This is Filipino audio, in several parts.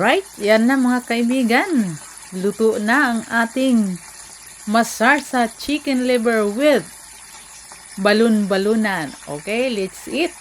Alright, yan na mga kaibigan. Luto na ang ating masarsa chicken liver with balon-balunan. Okay, let's eat.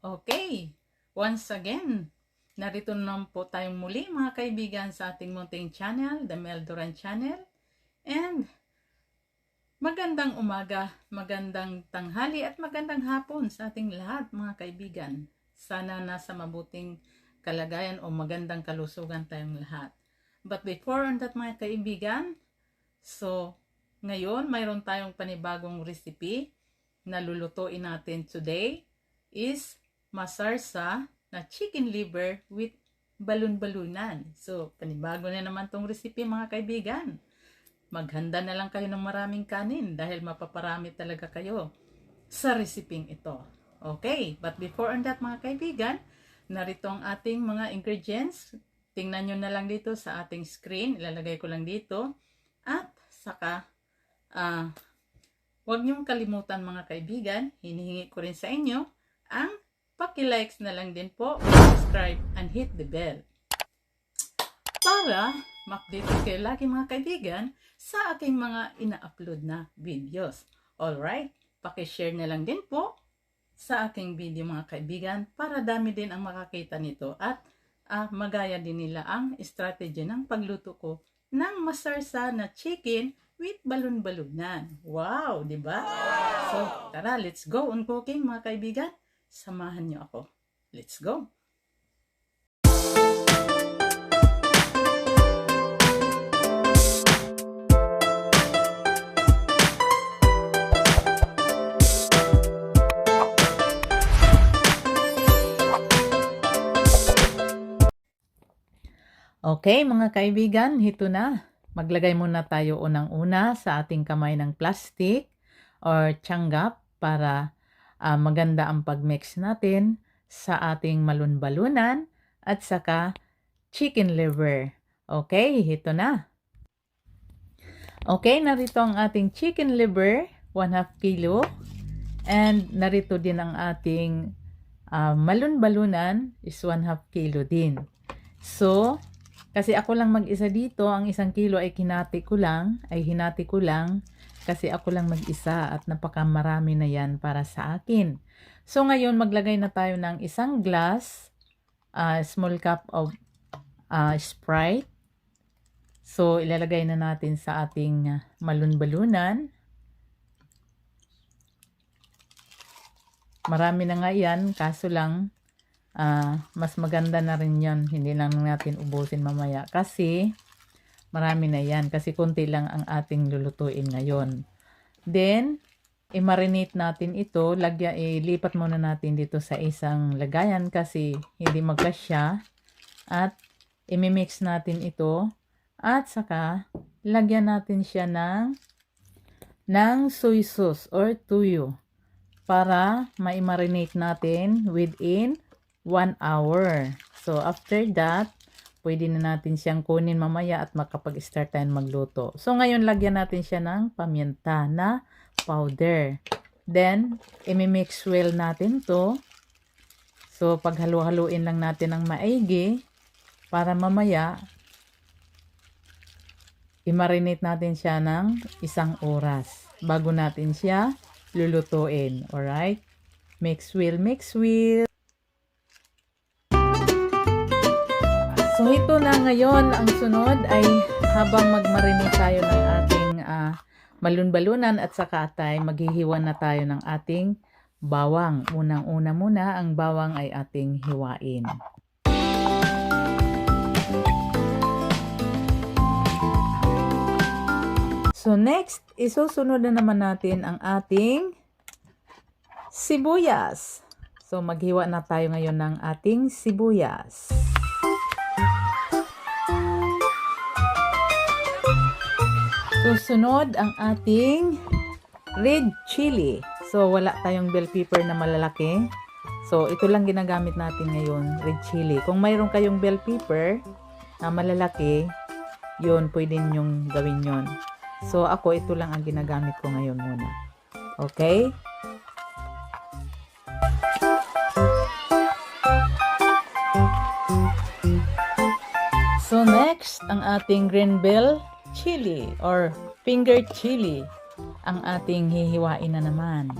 Okay, once again, narito na po tayong muli mga kaibigan sa ating munting channel, the Mel Duran Channel. And magandang umaga, magandang tanghali at magandang hapon sa ating lahat mga kaibigan. Sana nasa mabuting kalagayan o magandang kalusugan tayong lahat. But before on that mga kaibigan, so ngayon mayroon tayong panibagong recipe na lulutuin natin today is masarsa na chicken liver with balon-balunan. So panibago na naman tong recipe mga kaibigan. Maghanda na lang kayo ng maraming kanin dahil mapaparami talaga kayo sa resiping ito. Okay, but before on that mga kaibigan, narito ang ating mga ingredients. Tingnan nyo na lang dito sa ating screen. Ilalagay ko lang dito. At saka, ah, huwag nyong kalimutan mga kaibigan, hinihingi ko rin sa inyo, ang pakilikes na lang din po, subscribe, and hit the bell. Para ma-update kayo lagi mga kaibigan sa aking mga ina-upload na videos. Alright, pakishare na lang din po sa aking video mga kaibigan para dami din ang makakita nito at ah, magaya din nila ang strategy ng pagluto ko ng masarsa na chicken with balon-balunan. Wow, di ba? So, tara, let's go on cooking mga kaibigan. Samahan niyo ako. Let's go. Okay, mga kaibigan, ito na. Maglagay muna tayo unang-una sa ating kamay ng plastic or tsanggap para ah, maganda ang pagmix natin sa ating malun-balunan at saka chicken liver. Okay, ito na. Okay, narito ang ating chicken liver, 1 half kilo. And narito din ang ating ah, malun-balunan is 1 half kilo din. So, kasi ako lang mag-isa dito, ang isang kilo ay kinati ko lang, ay hinati ko lang, kasi ako lang mag-isa at napakamarami na yan para sa akin. So ngayon maglagay na tayo ng isang glass, ah, small cup of ah, Sprite. So ilalagay na natin sa ating malun-balunan. Marami na nga yan, kaso lang ah mas maganda na rin yan. Hindi lang natin ubusin mamaya. Kasi, marami na yan. Kasi konti lang ang ating lulutuin ngayon. Then, i-marinate natin ito. Lagya, ilipat muna natin dito sa isang lagayan kasi hindi magkasya. At, imimix natin ito. At saka, lagyan natin siya ng ng soy sauce or tuyo para ma-marinate natin within 1 hour. So, after that, pwede na natin siyang kunin mamaya at makapag-start tayo magluto. So, ngayon, lagyan natin siya ng paminta na powder. Then, imimix well natin to. So, paghalo-haluin lang natin ng maigi para mamaya, i-marinate natin siya ng isang oras bago natin siya lulutuin. Alright? Mix well, mix well. Ngayon, ang sunod ay habang magmarinate tayo ng ating ah, malun-balunan at saka tay, maghihiwa na tayo ng ating bawang. Unang-una muna, ang bawang ay ating hiwain. So next, isusunod na naman natin ang ating sibuyas. So maghiwa na tayo ngayon ng ating sibuyas. Susunod ang ating red chili. So, wala tayong bell pepper na malalaki. So, ito lang ginagamit natin ngayon, red chili. Kung mayroon kayong bell pepper na malalaki, yun, pwede nyong gawin yon. So, ako, ito lang ang ginagamit ko ngayon muna. Okay? ang ating green bell chili or finger chili. Ang ating hihiwain na naman.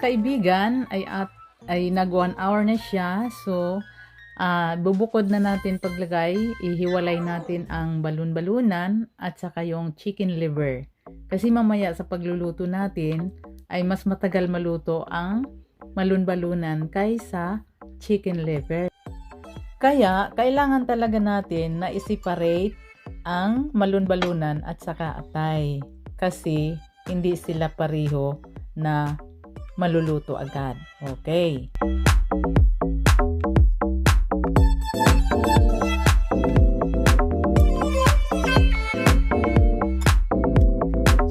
Kaibigan ay at ay nag one hour na siya. So ah, bubukod na natin paglagay, ihiwalay natin ang balon-balunan at saka yung chicken liver. Kasi mamaya sa pagluluto natin ay mas matagal maluto ang malun-balunan kaysa chicken liver. Kaya kailangan talaga natin na i-separate ang malun-balunan at saka atay. Kasi hindi sila pareho na maluluto agad. Okay.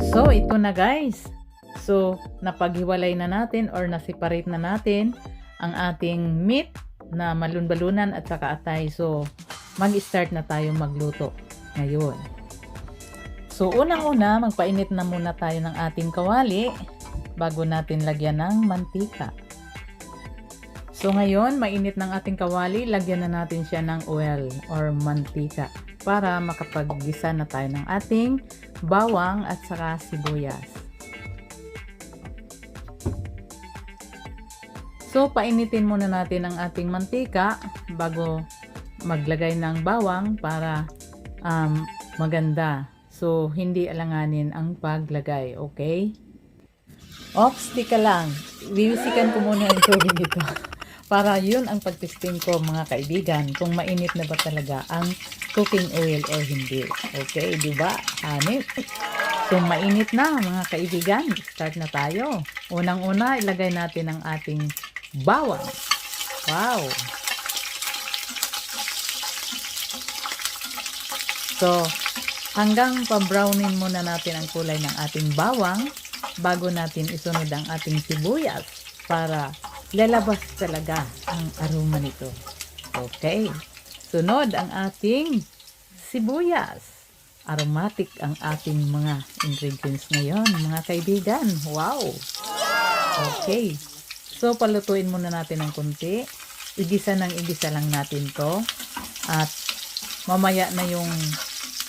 So, ito na guys. So, napaghiwalay na natin or nasiparate na natin ang ating meat na malun-balunan at saka atay. So, mag-start na tayo magluto ngayon. So, unang-una, magpainit na muna tayo ng ating kawali bago natin lagyan ng mantika. So, ngayon, mainit ng ating kawali, lagyan na natin siya ng oil or mantika para makapaggisa na tayo ng ating bawang at saka sibuyas. So, painitin muna natin ang ating mantika bago maglagay ng bawang para um, maganda. So, hindi alanganin ang paglagay, okay? Ops, tika lang. Bibisikan ko muna ang tubig dito. Para yun ang pagtesting ko mga kaibigan kung mainit na ba talaga ang cooking oil o hindi. Okay, di ba? Hanip. So, mainit na mga kaibigan. Start na tayo. Unang-una, ilagay natin ang ating bawang. Wow! So, hanggang pa-brownin muna natin ang kulay ng ating bawang bago natin isunod ang ating sibuyas para lalabas talaga ang aroma nito. Okay. Sunod ang ating sibuyas. Aromatic ang ating mga ingredients ngayon, mga kaibigan. Wow! Okay. So, palutuin muna natin ng kunti. Igisa ng igisa lang natin to. At mamaya na yung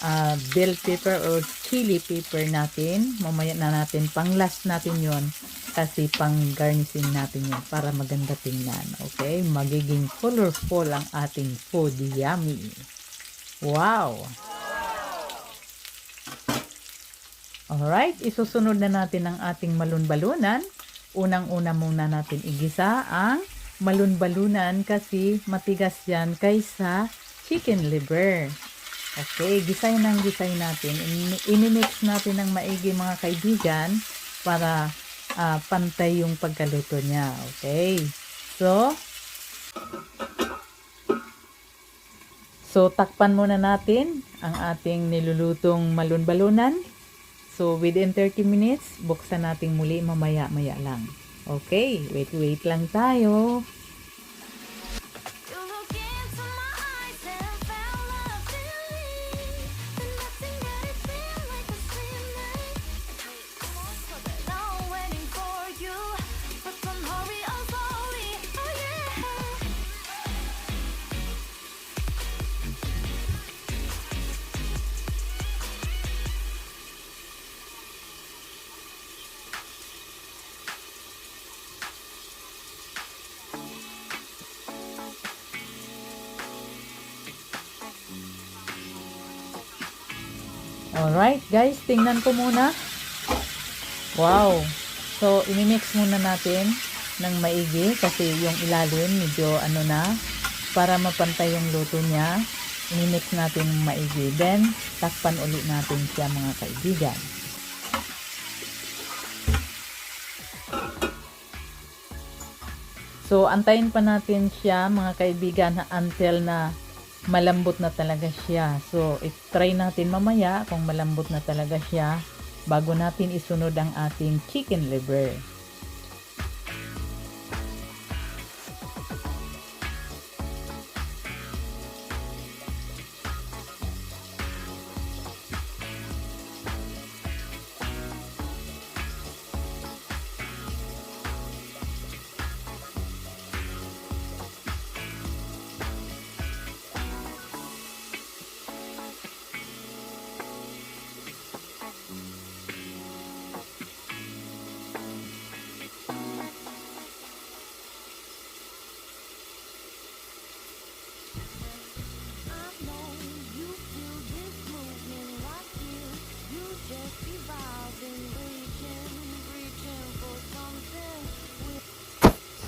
ah, bell pepper or chili pepper natin. Mamaya na natin, pang last natin yon kasi pang garnishing natin yun para maganda tingnan. Okay? Magiging colorful ang ating food. Yummy! Wow! Alright, isusunod na natin ang ating malun-balunan. Unang-una muna natin igisa ang malun-balunan kasi matigas yan kaysa chicken liver. Okay, gisay ng gisay natin. In- Inimix natin ng maigi mga kaibigan para ah, pantay yung pagkaluto niya. Okay. So, so takpan muna natin ang ating nilulutong malun-balunan. So, within 30 minutes, buksan natin muli mamaya-maya lang. Okay, wait-wait lang tayo. Alright, guys, tingnan ko muna. Wow. So, imimix muna natin ng maigi kasi yung ilalim medyo ano na para mapantay yung luto niya. Imimix natin ng maigi. Then, takpan ulit natin siya mga kaibigan. So, antayin pa natin siya mga kaibigan until na malambot na talaga siya. So, i-try natin mamaya kung malambot na talaga siya bago natin isunod ang ating chicken liver.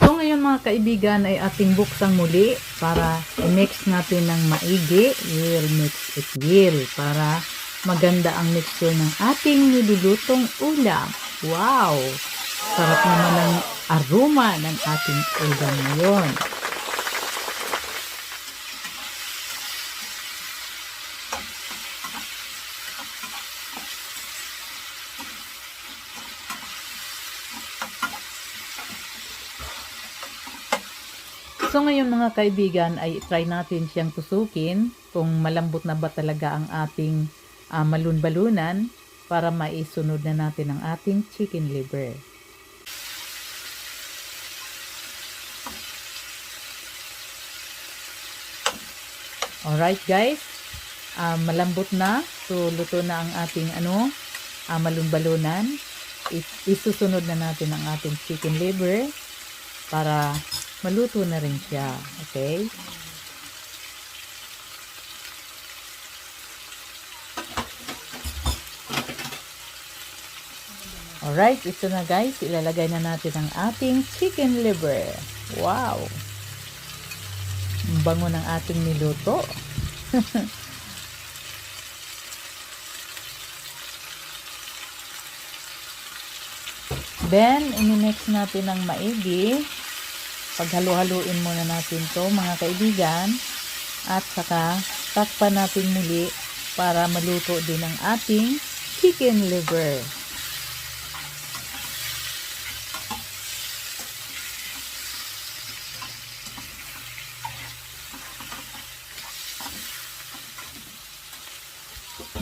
So ngayon mga kaibigan ay ating buksang muli para i-mix natin ng maigi. We'll mix it well para maganda ang mixture ng ating nilulutong ulam. Wow! Sarap naman ang aroma ng ating ulam ngayon. So ngayon mga kaibigan ay try natin siyang tusukin kung malambot na ba talaga ang ating ah, malun-balunan para maisunod na natin ang ating chicken liver. Alright guys, ah, malambot na. So luto na ang ating ano, ah, malun-balunan. Is- isusunod na natin ang ating chicken liver para maluto na rin siya. Okay? Alright, ito na guys. Ilalagay na natin ang ating chicken liver. Wow! Ang bango ng ating niluto. Then, inimix natin ng maigi paghalo-haluin muna natin to mga kaibigan at saka takpan natin muli para maluto din ang ating chicken liver.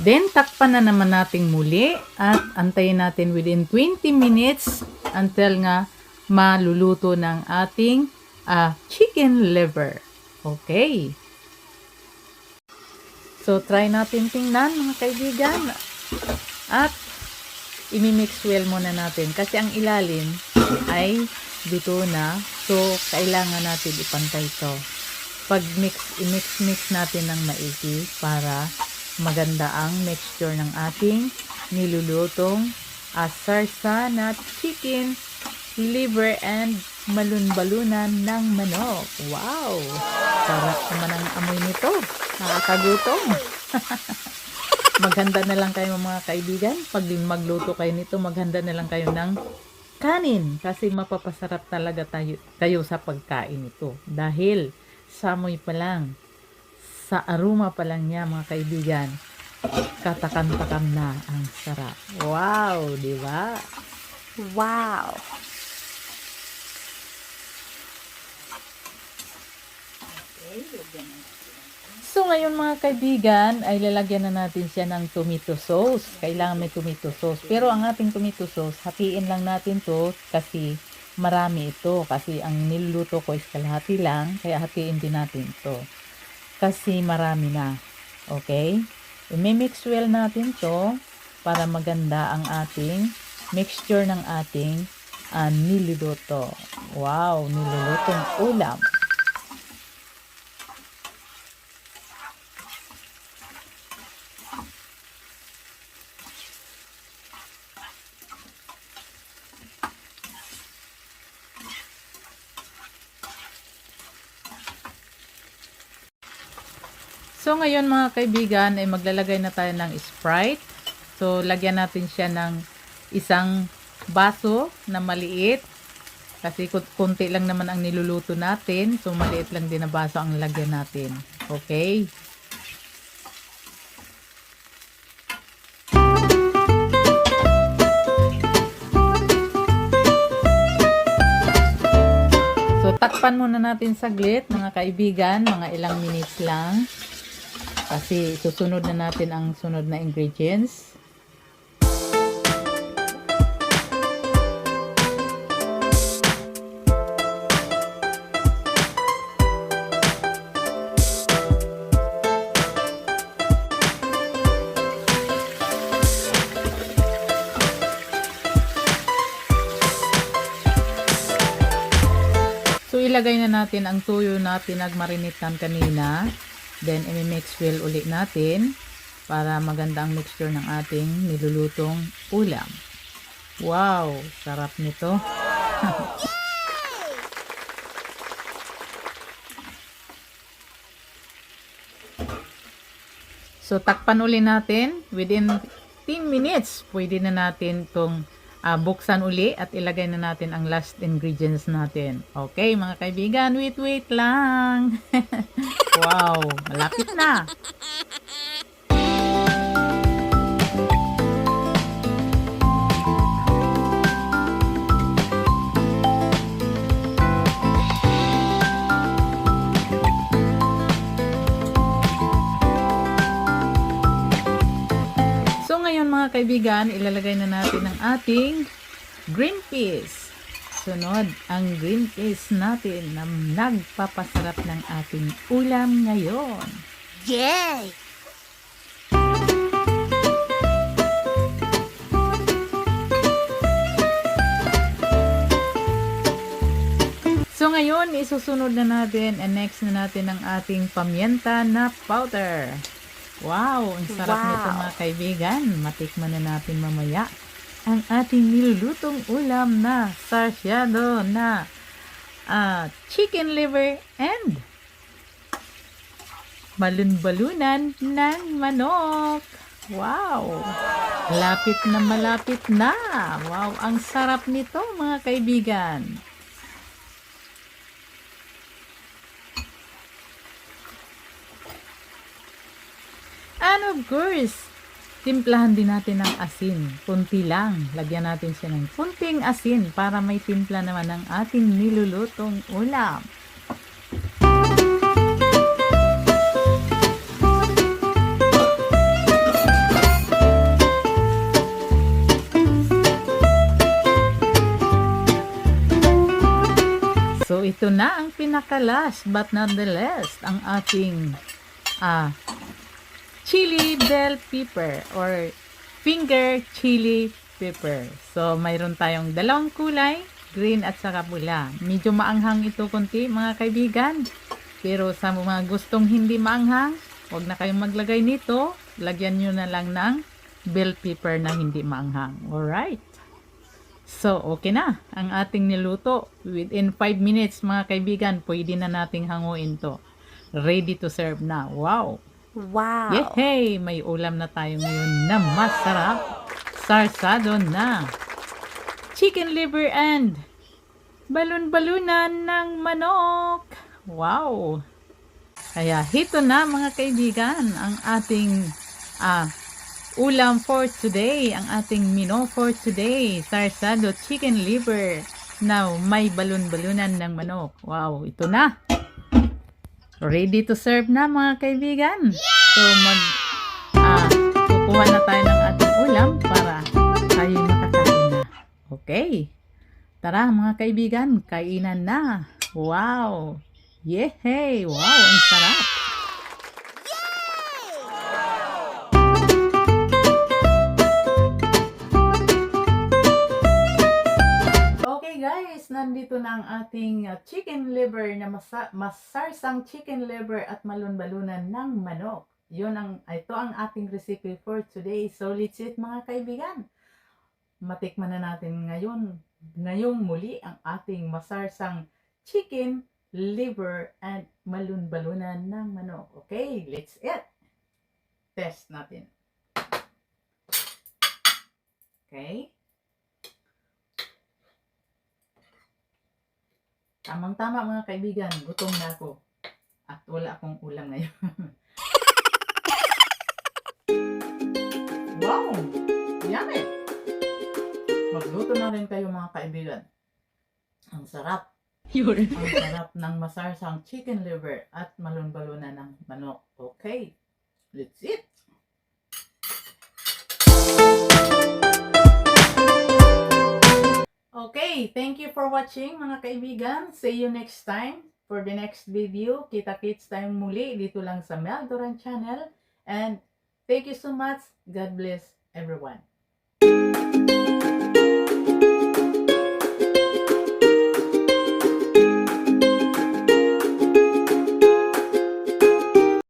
Then, takpan na naman natin muli at antayin natin within 20 minutes until nga maluluto ng ating ah, chicken liver. Okay. So, try natin tingnan mga kaibigan. At, imimix well muna natin. Kasi ang ilalim ay luto na. So, kailangan natin ipantay ito. Pag mix, i-mix-mix natin ng maigi para maganda ang mixture ng ating nilulutong asarsa na chicken liver and malun-balunan ng manok. Wow! Sarap naman ang amoy nito. Nakakagutom. maghanda na lang kayo mga kaibigan. Pag magluto kayo nito, maghanda na lang kayo ng kanin. Kasi mapapasarap talaga tayo, kayo sa pagkain ito. Dahil sa amoy pa lang, sa aroma pa lang niya mga kaibigan, katakam-takam na ang sarap. Wow! Di ba? Wow! So ngayon mga kaibigan ay lalagyan na natin siya ng tomato sauce. Kailangan may tomato sauce. Pero ang ating tomato sauce, hatiin lang natin to kasi marami ito. Kasi ang niluluto ko is kalahati lang. Kaya hatiin din natin to. Kasi marami na. Okay? I-mix well natin to para maganda ang ating mixture ng ating ah, niluluto. Wow! Nilulutong ulam. So ngayon mga kaibigan ay maglalagay na tayo ng Sprite. So lagyan natin siya ng isang baso na maliit Kasi kun- kunti lang naman ang niluluto natin. So, maliit lang din na baso ang lagyan natin. Okay? So, takpan muna natin saglit, mga kaibigan. Mga ilang minutes lang. Kasi susunod na natin ang sunod na ingredients. So, ilagay na natin ang tuyo na pinagmarinitan kanina. Then, i-mix well uli natin para maganda ang mixture ng ating nilulutong ulam. Wow! Sarap nito. so, takpan uli natin. Within 10 minutes, pwede na natin itong ah, buksan uli at ilagay na natin ang last ingredients natin. Okay, mga kaibigan, wait, wait lang. wow, malapit na. Mga kaibigan, ilalagay na natin ang ating green peas. Sunod ang green peas natin na nagpapasarap ng ating ulam ngayon. Yay! So ngayon, isusunod na natin and next na natin ang ating pamienta na powder. Wow, ang sarap Wow. nito mga kaibigan. Matikman na natin mamaya ang ating nilulutong ulam na sarsyado na ah, chicken liver and balun-balunan ng manok. Wow! Malapit na malapit na. Wow, ang sarap nito mga kaibigan. And of course, timplahan din natin ng asin. Kunti lang. Lagyan natin siya ng kunting asin para may timpla naman ng ating nilulutong ulam. So ito na ang pinaka-last but not the least ang ating ah chili bell pepper or finger chili pepper. So, mayroon tayong dalawang kulay, green at saka pula. Medyo maanghang ito konti mga kaibigan. Pero sa mga gustong hindi maanghang, huwag na kayong maglagay nito. Lagyan nyo na lang ng bell pepper na hindi maanghang. Alright. So, okay na. Ang ating niluto. Within 5 minutes mga kaibigan, pwede na nating hanguin to. Ready to serve na. Wow! Wow. Yehey! May ulam na tayo ngayon na masarap. Sarsado na. Chicken liver and balon-balunan ng manok. Wow! Kaya hito na mga kaibigan ang ating ah, ulam for today. Ang ating menu for today. Sarsado chicken liver na may balon-balunan ng manok. Wow! Ito na. Ready to serve na mga kaibigan. So mag ah, kukuha na tayo ng ating ulam para tayo makakain na. Okay. Tara mga kaibigan, kainan na. Wow. Yehey! Wow, ang sarap. Nandito na ang ating uh, chicken liver na masa- masarsang chicken liver at malun-balunan ng manok. Yun ang, ito ang ating recipe for today. So let's eat mga kaibigan. Matikman na natin ngayon, ngayong muli ang ating masarsang chicken liver and malun-balunan ng manok. Okay, let's eat. Test natin. Okay. Tamang-tama mga kaibigan, gutom na ako. At wala akong ulam ngayon. wow! Yummy! Magluto na rin kayo mga kaibigan. Ang sarap. Ang sarap ng masarsang chicken liver at malon-balunan ng manok. Okay, let's eat! Okay, thank you for watching mga kaibigan. See you next time for the next video. Kita-kits tayong muli dito lang sa Mel Channel. And thank you so much. God bless everyone.